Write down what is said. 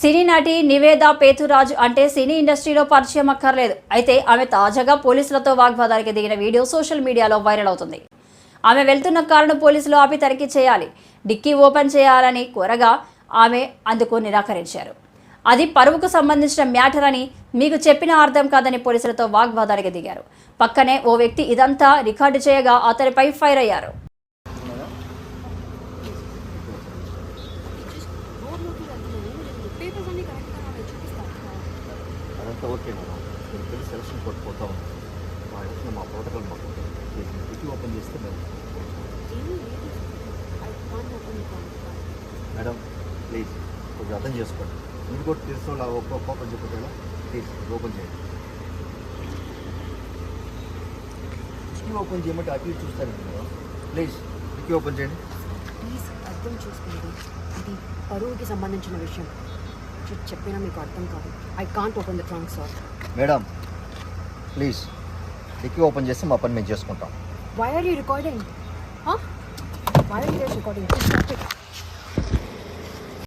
సినీ నటి నివేదా పేతురాజు అంటే సినీ ఇండస్ట్రీలో పరిచయం అక్కర్లేదు. అయితే ఆమె తాజాగా పోలీసులతో వాగ్వాదానికి దిగిన వీడియో సోషల్ మీడియాలో వైరల్ అవుతుంది. ఆమె వెళ్తున్న కారును పోలీసులు ఆపి తనిఖీ చేయాలి. డిక్కీ ఓపెన్ చేయాలని కోరగా ఆమె అందుకు నిరాకరించారు. అది పరువుకు సంబంధించిన మ్యాటర్ అని మీకు చెప్పిన అర్థం కాదని పోలీసులతో వాగ్వాదానికి దిగారు. పక్కనే ఓ వ్యక్తి ఇదంతా రికార్డు చేయగా అతనిపై ఫైర్ అయ్యారు. అదంతా ఓకే మేడం వెళ్ళి సెలక్షన్ కోడ్ పోతా మా ఎలక్షన్ మా ప్రోటోకాల్ మాకు డిగ్రీ ఓపెన్ చేస్తే మేము కాంట్ మేడం ప్లీజ్ కొంచెం అర్థం చేసుకోండి. మీరు కూడా తెలుసు ఒక్కొక్క ఓపెన్ చెప్పదు కదా ప్లీజ్ ఓపెన్ చేయండి. డిగ్రీ ఓపెన్ చేయమంటే అటు చూస్తాను మేడం. ప్లీజ్ డిగ్రీ ఓపెన్ చేయండి. ప్లీజ్ అర్థం చేసుకోండి. ఇది పరువుకి సంబంధించిన విషయం. చెప్పినా మీకు అర్థం కాదు. I can't open the trunk sir madam please degree open చేస్తే మా పని మేము చేసుకుంటాం. Why are you recording why are you recording